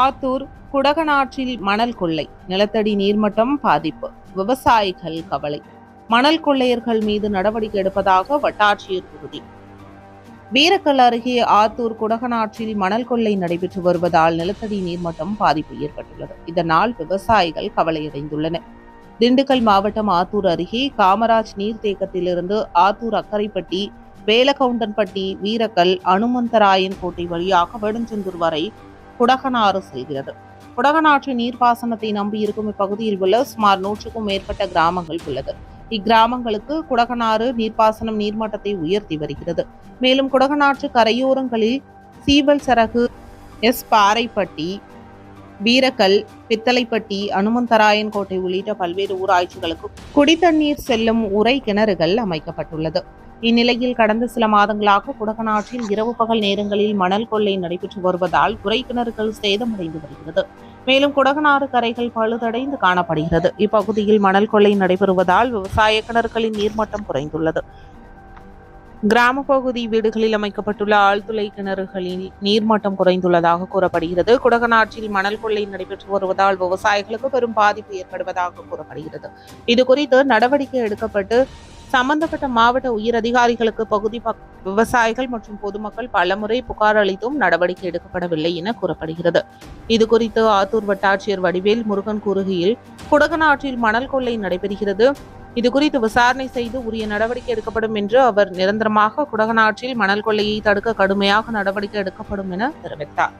ஆத்தூர் குடகனாற்றில் மணல் கொள்ளை நிலத்தடி நீர்மட்டம் பாதிப்பு விவசாயிகள் கவலை. மணல் கொள்ளையர்கள் மீது நடவடிக்கை எடுப்பதாக வட்டாட்சியர் உறுதி. வீரக்கல் அருகே ஆத்தூர் குடகனாற்றில் மணல் கொள்ளை நடைபெற்று வருவதால் நிலத்தடி நீர்மட்டம் பாதிப்பு ஏற்பட்டுள்ளது. இதனால் விவசாயிகள் கவலையடைந்துள்ளனர். திண்டுக்கல் மாவட்டம் ஆத்தூர் அருகே காமராஜ் நீர்த்தேக்கத்திலிருந்து ஆத்தூர் அக்கரைப்பட்டி வேலகவுண்டன்பட்டி வீரக்கல் அனுமந்தராயன் கோட்டை வழியாக வேடஞ்செந்தூர் வரை குடகனாறு செல்கிறது. குடகனாற்று நீர்ப்பாசனத்தை நம்பியிருக்கும் இப்பகுதியில் உள்ள சுமார் நூற்றுக்கும் மேற்பட்ட கிராமங்கள் உள்ளது. இக்கிராமங்களுக்கு குடகனாறு நீர்ப்பாசனம் நீர்மட்டத்தை உயர்த்தி வருகிறது. மேலும் குடகனாற்று கரையோரங்களில் சீவல் சரகு எஸ் பாறைப்பட்டி வீரக்கல் பித்தளைப்பட்டி அனுமந்தராயன் கோட்டை உள்ளிட்ட பல்வேறு ஊராட்சிகளுக்கு குடித்தண்ணீர் செல்லும் உரை கிணறுகள் அமைக்கப்பட்டுள்ளது. இந்நிலையில் கடந்த சில மாதங்களாக குடகனாற்றில் இரவு பகல் நேரங்களில் மணல் கொள்ளை நடைபெற்று வருவதால் உரை கிணறுகள் சேதமடைந்து வருகிறது. மேலும் குடகனாறு கரைகள் பழுதடைந்து காணப்படுகிறது. இப்பகுதியில் மணல் கொள்ளை நடைபெறுவதால் விவசாய கிணறுகளின் நீர்மட்டம் குறைந்துள்ளது. கிராம பகுதி வீடுகளில் அமைக்கப்பட்டுள்ள ஆழ்துளை கிணறுகளில் நீர்மட்டம் குறைந்துள்ளதாக கூறப்படுகிறது. குடகநாற்றில் மணல் கொள்ளை நடைபெற்று வருவதால் விவசாயிகளுக்கு பெரும் பாதிப்பு ஏற்படுவதாக கூறப்படுகிறது. இது குறித்து நடவடிக்கை எடுக்கப்பட்டு சம்பந்தப்பட்ட மாவட்ட உயர் அதிகாரிகளுக்கு பகுதி பக்- விவசாயிகள் மற்றும் பொதுமக்கள் பலமுறை புகார் அளித்தும் நடவடிக்கை எடுக்கப்படவில்லை என கூறப்படுகிறது. இது குறித்து ஆத்தூர் வட்டாட்சியர் வடிவேல் முருகன் கூறுகையில் குடகநாற்றில் மணல் கொள்ளை நடைபெறுகிறது. இது குறித்து விசாரணை செய்து உரிய நடவடிக்கை எடுக்கப்படும் என்று அவர் நிரந்தரமாக குடகநாற்றில் மணல் கொள்ளையை தடுக்க கடுமையாக நடவடிக்கை எடுக்கப்படும் என தெரிவித்தார்.